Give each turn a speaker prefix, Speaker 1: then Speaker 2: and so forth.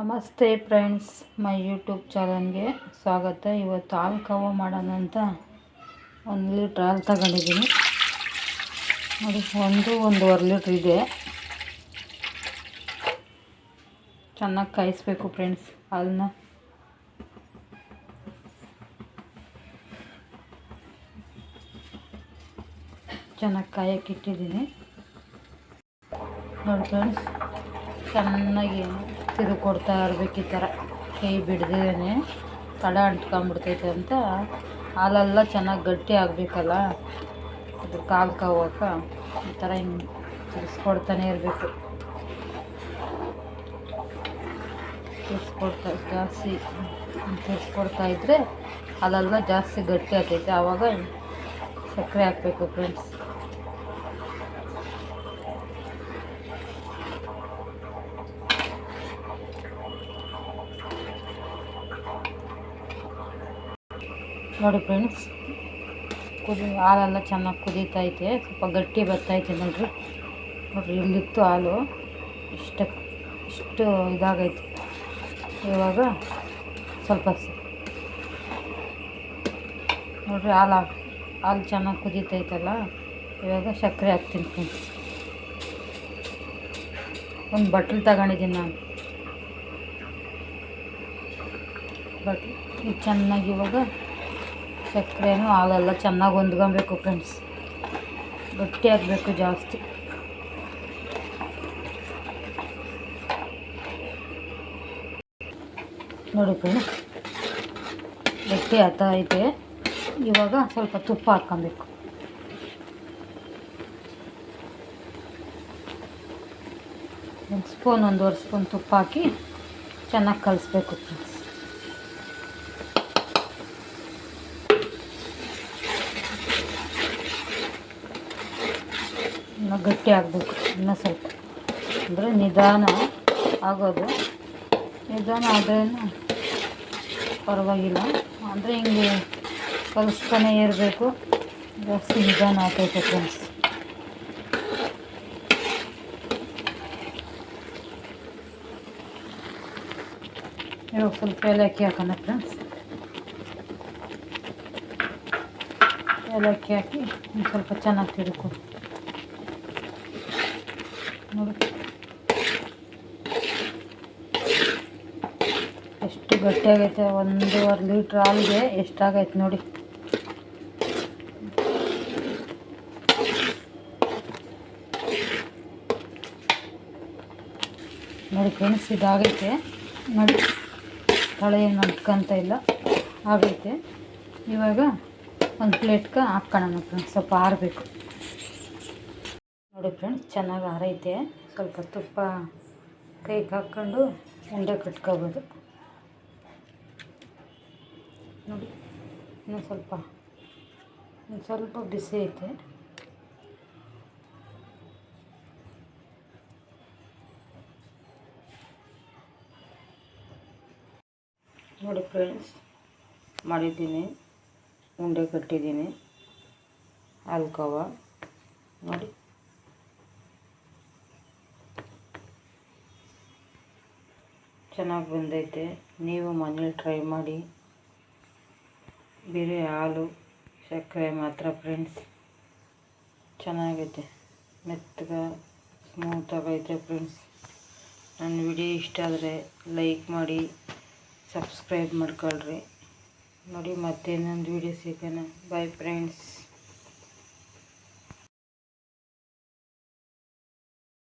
Speaker 1: ನಮಸ್ತೆ friends, my YouTube ಚಾನಲ್ಗೆ ಸ್ವಾಗತ. ಇವತ್ತು ಹಾಲು ಕವ ಮಾಡೋಣ ಅಂತ ಒಂದು ಲೀಟ್ರ್ ಹಾಲು ತಗೊಂಡಿದ್ದೀನಿ. ನೋಡಿ, ಒಂದು, ಒಂದೂವರೆ ಲೀಟ್ರ್ ಇದೆ. ಚೆನ್ನಾಗಿ ಕಾಯಿಸ್ಬೇಕು ಫ್ರೆಂಡ್ಸ್ ಹಾಲನ್ನ. ಚೆನ್ನಾಗಿ ಕಾಯಕ್ಕೆ ಇಟ್ಟಿದ್ದೀನಿ. ನೋಡಿ ಫ್ರೆಂಡ್ಸ್, ಚೆನ್ನಾಗಿ ತಿರುಗಿ ಕೊಡ್ತಾ ಇರ್ಬೇಕು ಈ ಥರ. ಕೈ ಬಿಡ್ದೇನೆ ತಡ ಅಂಟ್ಕೊಂಬಿಡ್ತೈತೆ ಅಂತ. ಹಾಲೆಲ್ಲ ಚೆನ್ನಾಗಿ ಗಟ್ಟಿ ಆಗಬೇಕಲ್ಲ? ಅದು ಕಾಲು ಕಾವಾಗ ಈ ಥರ ಹಿಂಗೆ ತಿರ್ಸ್ಕೊಡ್ತಾನೆ ಇರಬೇಕು. ತಿರ್ಸ್ಕೊಡ್ತಾ, ಜಾಸ್ತಿ ತಿರ್ಸ್ಕೊಡ್ತಾ ಇದ್ದರೆ ಹಾಲೆಲ್ಲ ಜಾಸ್ತಿ ಗಟ್ಟಿ ಆಗ್ತೈತೆ. ಆವಾಗ ಸಕ್ಕರೆ ಹಾಕಬೇಕು ಫ್ರೆಂಡ್ಸ್ ನೋಡಿ ಫ್ರೆಂಡ್ಸ್ ಕುದಿ ಹಾಲೆಲ್ಲ ಚೆನ್ನಾಗಿ ಕುದೀತೈತೆ, ಸ್ವಲ್ಪ ಗಟ್ಟಿ ಬರ್ತೈತೆ ನೋಡಿರಿ. ನೋಡಿರಿ ಇಲ್ಲಿತ್ತು ಹಾಲು ಇಷ್ಟ ಇಷ್ಟು ಇದಾಗೈತೆ. ಇವಾಗ ಸ್ವಲ್ಪ ನೋಡಿರಿ ಹಾಲು ಹಾಲು ಚೆನ್ನಾಗಿ ಕುದೀತೈತಲ್ಲ, ಇವಾಗ ಸಕ್ಕರೆ ಹಾಕ್ತೀನಿ ಫ್ರೆಂಡ್ಸ್ ಒಂದು ಬಟ್ಲು ತಗೊಂಡಿದ್ದೀನಿ ನಾನು. ಬಟ್ಲು ಇದು ಚೆನ್ನಾಗಿ ಇವಾಗ ಸಕ್ಕರೆನೂ ಹಾಲೆಲ್ಲ, ಚೆನ್ನಾಗಿ ಹೊಂದ್ಕೊಬೇಕು ಫ್ರೆಂಡ್ಸ್ ಗಟ್ಟಿ ಆಗಬೇಕು ಜಾಸ್ತಿ. ನೋಡಿ ಫ್ರೆಂಡ್ಸ್ ಗಟ್ಟಿ ಆಗ್ತಾ ಐತೆ ಇವಾಗ ಸ್ವಲ್ಪ ತುಪ್ಪ ಹಾಕ್ಕೊಬೇಕು. ಒಂದು ಸ್ಪೂನ್ ಒಂದೂವರೆ ಸ್ಪೂನ್ ತುಪ್ಪ ಹಾಕಿ ಚೆನ್ನಾಗಿ ಕಲಿಸ್ಬೇಕು ಫ್ರೆಂಡ್ಸ್ ಇನ್ನು ಗಟ್ಟಿ ಆಗಬೇಕು, ಇನ್ನೂ ಸ್ವಲ್ಪ. ಅಂದರೆ ನಿಧಾನ ಆಗೋದು. ನಿಧಾನ ಆದ್ರೇನು ಪರವಾಗಿಲ್ಲ. ಅಂದರೆ ಹಿಂಗೆ ಕಲಿಸ್ತಾನೆ ಇರಬೇಕು. ಜಾಸ್ತಿ ನಿಧಾನ ಆಗ್ತೈತೆ ಫ್ರೆಂಡ್ಸ್ ಇವಾಗ ಸ್ವಲ್ಪ ಏಲಕ್ಕಿ ಹಾಕೋಣ ಫ್ರೆಂಡ್ಸ್ ಏಲಕ್ಕಿ ಹಾಕಿ ಸ್ವಲ್ಪ ಚೆನ್ನಾಗಿ ತಿರುಗು. ನೋಡಿ ಎಷ್ಟು ಗಟ್ಟಿಯಾಗೈತೆ, ಒಂದೂವರೆ ಲೀಟ್ರ್ ಹಾಲಿಗೆ ಎಷ್ಟಾಗೈತೆ ನೋಡಿ. ನೋಡಿ ಫ್ರೆಂಡ್ಸ್, ಇದಾಗೈತೆ. ನೋಡಿ, ತಳೆ ಏನು ಅಂತ ಇಲ್ಲ, ಆಗೈತೆ. ಇವಾಗ ಒಂದು ಪ್ಲೇಟ್ಗೆ ಹಾಕ್ಕೊಳ್ಳೋಣ ಫ್ರೆಂಡ್ಸ್, ಸ್ವಲ್ಪ ಆರಬೇಕು. ನೋಡಿ ಫ್ರೆಂಡ್ಸ್, ಚೆನ್ನಾಗಿ ಆರೈತೆ. ಸ್ವಲ್ಪ ತುಪ್ಪ ಕೈಗೆ ಹಾಕ್ಕೊಂಡು ಉಂಡೆ ಕಟ್ಕೋಬೋದು. ನೋಡಿ, ಇನ್ನೂ ಸ್ವಲ್ಪ ಒಂದು ಸ್ವಲ್ಪ ಬಿಸಿ ಐತೆ. ನೋಡಿ ಫ್ರೆಂಡ್ಸ್, ಮಾಡಿದ್ದೀನಿ. ಉಂಡೆ ಕಟ್ಟಿದ್ದೀನಿ. ಹಾಲ್ಕೋವ ನೋಡಿ. ಚೆನ್ನಾಗಿ ಬಂದೈತೆ. ನೀವು ಮನೇಲಿ ಟ್ರೈ ಮಾಡಿ. ಬೇರೆ ಹಾಲು, ಸಕ್ಕರೆ ಮಾತ್ರ ಫ್ರೆಂಡ್ಸ್ ಚೆನ್ನಾಗೈತೆ. ಮೆತ್ತಗೆ ಸ್ಮೂತಾಗೈತೆ ಫ್ರೆಂಡ್ಸ್ ನನ್ನ ವಿಡಿಯೋ ಇಷ್ಟ ಆದರೆ ಲೈಕ್ ಮಾಡಿ ಸಬ್ಸ್ಕ್ರೈಬ್ ಮಾಡ್ಕೊಳ್ರಿ. ನೋಡಿ ಮತ್ತೆ ಇನ್ನೊಂದು ವಿಡಿಯೋ ಸಿಗೋಣ. Bye friends